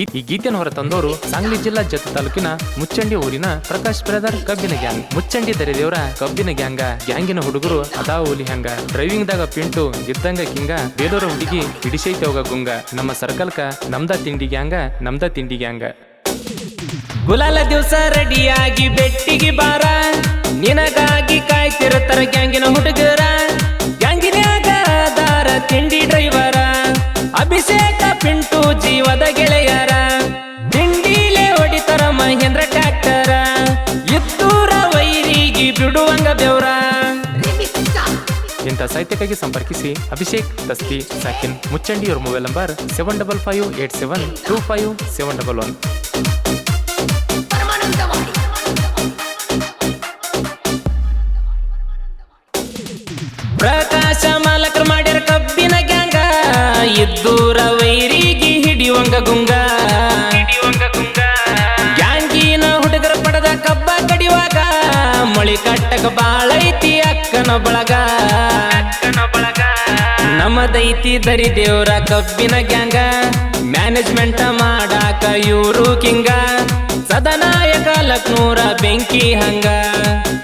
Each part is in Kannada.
ಈ- ಗೀತೆಯನ್ನು ಹೊರ ತಂದವರು ಸಾಂಗ್ಲಿ ಜಿಲ್ಲಾ ಜತ್ ತಾಲೂಕಿನ ಮುಚ್ಚಂಡಿ ಊರಿನ ಪ್ರಕಾಶ್ ಬ್ರದರ್ ಕಬ್ಬಿನ ಗ್ಯಾಂಗ್. ಮುಚ್ಚಂಡಿ ದರಿದೇವರ ಕಬ್ಬಿನ ಗ್ಯಾಂಗ. ಗ್ಯಾಂಗಿನ ಹುಡುಗರು ಅದಾ ಊಲಿ ಹಂಗ. ಡ್ರೈವಿಂಗ್ ದಾಗ ಪಿಂಟು, ಗಿದ್ದಂಗ ಕಿಂಗ. ಬೇಲೂರ ಹುಡುಗಿ ಹಿಡಿಸೈತೆ ಹೋಗ ಗುಂಗ. ನಮ್ಮ ಸರ್ಕಲ್ಕ ನಮ್ದ ತಿಂಡಿ ಗ್ಯಾಂಗ, ನಮ್ದ ತಿಂಡಿ ಗ್ಯಾಂಗ. ಗುಲಾಲ ದಿವಸ ರೆಡಿಯಾಗಿ ಬೆಟ್ಟಿಗೆ ಬಾರ. ನಿನಗಾಗಿ ಕಾಯ್ತಿರುತ್ತರ ಗ್ಯಾಂಗಿನ ಹುಡುಗರ. ವೈರಿಗೆ ಬಿಡುವಂಗ ದೇವ್ರ. ಇಂಥ ಸಾಹಿತ್ಯಕ್ಕಾಗಿ ಸಂಪರ್ಕಿಸಿ ಅಭಿಷೇಕ್ ದಸ್ತಿ ಸಾಕಿನ್ ಮುಚ್ಚಂಡಿ ಅವ್ರ mobile number seven double five eight seven two five seven double one Prakash ಮಾಲಕರು ಮಾಡ್ಯಾರ ಕಬ್ಬಿನ ಗ್ಯಾಂಗ ಇದ್ದೂರ ವೈರಿಗೆ ಹಿಡಿಯುವಂಗ ಗುಂಗ. ಕಟ್ಟಕ ಬಾಳೈತಿ ಅಕ್ಕನ ಬಳಗ. ಬಳಗ ನಮ್ಮದೈತಿ ದರಿ ದೇವ್ರ ಕಬ್ಬಿನ ಗ್ಯಾಂಗ. ಮ್ಯಾನೇಜ್ಮೆಂಟ್ ಮಾಡಾಕ ಇವರು ಕಿಂಗ. ಸದನಾಯಕ ಲಕ್ನೂರ ಬೆಂಕಿ ಹಂಗ.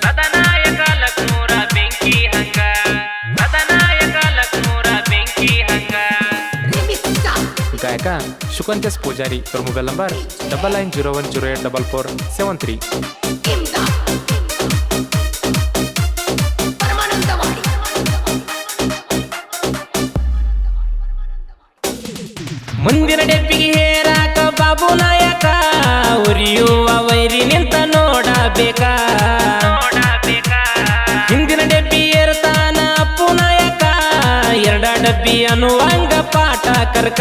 ಸದನಾಯಕ ಲಕ್ನೂರ ಬೆಂಕಿ ಹಂಗ. ಸದನಾಯಕ ಲಕ್ನೂರ ಬೆಂಕಿ ಹಂಗ. ಗಾಯಕ ಶುಕಂತ್ಯಸ್ Pujari mobile number double nine zero one zero eight double four seven three. ನಾಯಕ, ಉರಿಯುವ ವೈರಿ ನಿಂತ ನೋಡಬೇಕಾ? ಹಿಂದಿನ ಡಬ್ಬಿ ಏರ್ತಾನ ಅಪ್ಪು ನಾಯಕ, ಎರಡ ಡಬ್ಬಿ ಅನ್ನುವಂಗ ಪಾಠ ಕರ್ಕ.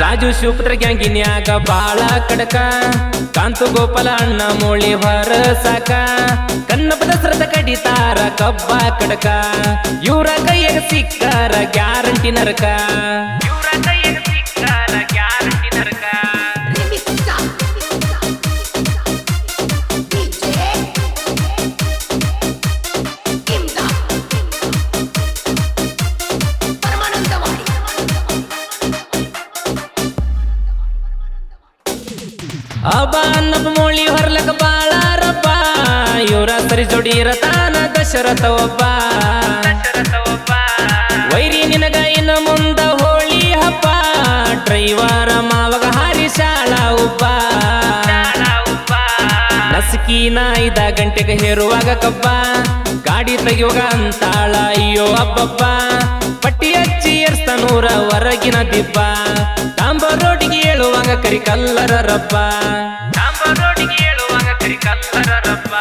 ರಾಜು ಶುಕ್ರ ಗ್ಯಾಂಗಿನ್ಯಾಗ ಬಾಳ ಕಡಕ. ಕಾಂತು ಗೋಪಾಲ ಅಣ್ಣ ಮೋಳಿ ಹೊರ ಸಾಕ. ಕನ್ನಪದ ಕಡಿತಾರ ಕಬ್ಬ ಕಡಕ. ಇವರ ಕೈಯಾಗ ಸಿಕ್ಕಾರ ಗ್ಯಾರಂಟಿ ನರಕ. ಇವರ ಕೈಯಾಗ ಅಬ್ಬ ಅನ್ನಪ್ಪ ಮೋಳಿ ಹೊರ್ಲಕ ಬಾಳಾರಪ್ಪ. ಇವ್ರ ಸರಿ ಜೋಡಿ ಇರತಾನ ದಶರಥ ಒಬ್ಬ. ವೈರಿ ನಿನಗ ಇನ್ನು ಮುಂದ ಹೋಳಿ ಹಬ್ಬ. ಡ್ರೈವರ ಮಾವಗ ಹಾರಿ ಶಾಲಾ ಉಬ್ಬ. ನಸಕಿನ ಐದ ಗಂಟೆಗೆ ಹೇರುವಾಗ ಕಬ್ಬ. ಗಾಡಿ ತೆಗಿಯುವಾಗ ಅಂತಾಳ, ಅಯ್ಯೋ ಅಬ್ಬಬ್ಬ. ಪಟ್ಟಿ ಹಚ್ಚಿ ಎರ್ಸ್ತ ನೂರ ರೋಡಿಗೆ ಕರಿ ಕಲ್ಲರ ರಬ್ಬ. ತಾಂಬ ರೋಡಿಗೆ ಏಳುವಾಗ ಕರಿ ಕಲ್ಲರ ರಬ್ಬ.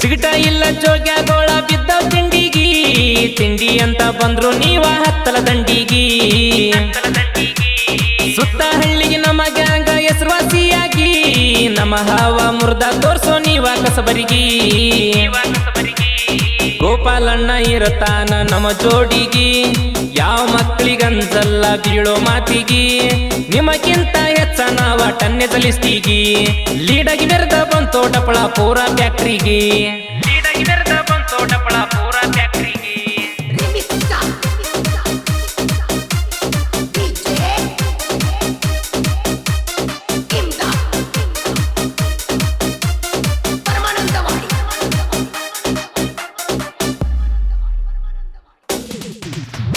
ಸಿಗಟ ಇಲ್ಲ ಜೋಗ್ಯಾಗೋಳ ಬಿದ್ದ ತಿಂಡಿಗಿ. ತಿಂಡಿ ಅಂತ ಬಂದ್ರು ನೀವ ಹತ್ತಲ ದಂಡಿಗಿ. ನಮ್ಮ ಹಾವ ಮುರ್ದ ತೋರ್ಸೋ ನೀವ ಕಸಬರಿಗಿ. ಗೋಪಾಲಣ್ಣ ಇರತಾನ ನಮ್ಮ ಜೋಡಿಗಿ. ಯಾವ ಮಕ್ಳಿಗಂತಲ್ಲ ಬೀಳೋ ಮಾತಿಗಿ. ನಿಮಗಿಂತ ಹೆಚ್ಚ ನಾವ ಟನ್ನೆ ಸಲಿಸ್ತೀಗಿ ಲೀಡಗಿ ಬೆರೆದ ಬಂತೋ ಡಪಳ ಪೂರ ಫ್ಯಾಕ್ಟ್ರಿಗೆ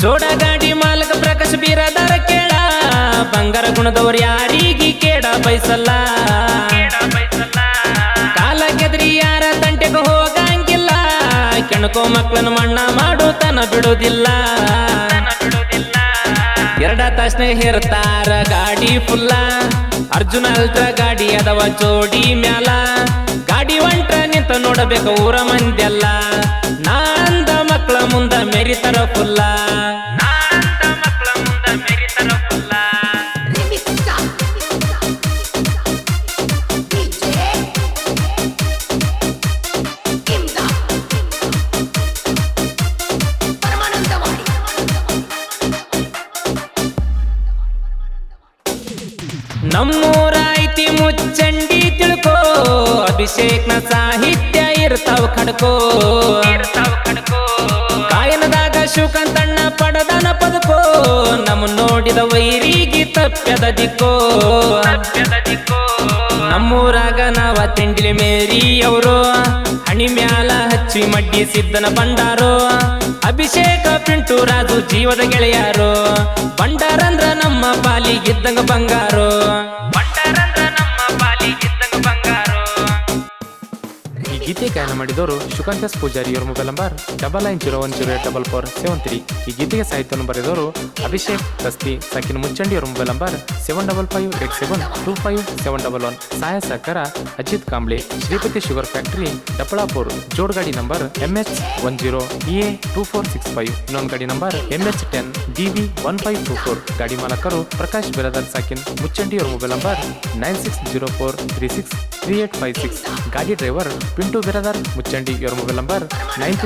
ಜೋಡ ಗಾಡಿ ಮಾಲಕ ಪ್ರಕಾಶ್ ಬೀರದಾರ ಕೇಳ. ಬಂಗಾರ ಗುಣದವ್ರು ಯಾರಿಗಿ ಕೇಡ ಬಯಸಲ್ಲ ಕಾಲ ಕೆದ್ರಿ ಯಾರ ತಂಟೆಗೆ ಹೋಗಂಗಿಲ್ಲ. ಕೆಣಕೋ ಮಕ್ಕಳನ್ನ ಮಣ್ಣ ಮಾಡೋ ತನ ಬಿಡೋದಿಲ್ಲ. ಎರಡ ತಾಸನೆ ಹೇರ್ತಾರ ಗಾಡಿ ಫುಲ್ಲ ಅರ್ಜುನ ಅಲ್ಟ್ರ ಗಾಡಿ ಅದವ ಜೋಡಿ ಮ್ಯಾಲ. ಗಾಡಿ ಒಂಟ್ರ ನಿಂತ ನೋಡಬೇಕು ಊರ ಮಂದ್ಯಲ್ಲ. ನಾಂದ ಮಕ್ಕಳ ಮುಂದ ಮೆರಿತರ ಫುಲ್ಲ ನಾಂದ ಮಕ್ಕಳ ಮುಂದ ಮೆರಿತರ ಫುಲ್ಲ ಪರಮಾನಂದವಾಡಿ ನಮ್ಮೂರ ಐತಿ ಮುಚ್ಚಂಡಿ ತಿಳ್ಕೋ ಅಭಿಷೇಕ್ನ ಸಾಹಿತ್ಯ ಇರ್ತಾವ ಖಡ್ಕೋ ಕಾಯನದಾಗ ನೋಡಿದ ವೈರಿಗೆ ತಪ್ಪದ ದಿಕ್ಕೋ. ನಮ್ಮೂರಾಗ ನಾವ ತಿಂಡಿಲಿ ಮೇರಿ ಅವರು ಹಣಿ ಮ್ಯಾಲ ಹಚ್ಚಿ ಮಡ್ಡಿ ಸಿದ್ದನ ಬಂಡಾರೋ ಅಭಿಷೇಕ ಪಿಂಟು ರಾಜು ಜೀವದ ಗೆಳೆಯಾರು. ಬಂಡಾರಂದ್ರ ನಮ್ಮ ಪಾಲಿಗಿದ್ದಂಗ ಬಂಗಾರು. ಈ ಗಾಯನ ಮಾಡಿದವರು ಶುಕಾಂತ್ ಎಸ್ ಪೂಜಾರಿ ಇವರ mobile number double nine zero one zero eight double four seven three. ಈ ಗೀತೆಗೆ ಸಾಹಿತ್ಯವನ್ನು ಬರೆದವರು ಅಭಿಷೇಕ್ ರಸ್ತಿ, ಸಕಿನ್ ಮುಚ್ಚಂಡಿ ಅವರ mobile number seven double five eight seven two five seven double one. ಸಹಾಯ ಸಹಕಾರ ಅಜಿತ್ ಕಾಂಬ್ಳೆ, ಶ್ರೀಪತಿ ಶುಗರ್ ಫ್ಯಾಕ್ಟರಿ ಡಪ್ಪಳಾಪುರ್ ಜೋಡ್ ಗಾಡಿ number M H one zero A two four six five. ಇನ್ನೊಂದು ಗಾಡಿ number M H ten D V one five two four. ಗಾಡಿ ಮಾಲಕರು ಪ್ರಕಾಶ್ ಬಿರದರ್ ಸಾಕಿನ್ ಮುಚ್ಚಂಡಿ ಅವರ mobile number nine six zero four three six three eight five six. ಗಾಡಿ ಡ್ರೈವರ್ ಪಿಂಟು ಬಿರದರ್ ಮುಚ್ಚಂಡಿ ಇವರ ಮೊಬೈಲ್ ನಂಬರ್ ನೈನ್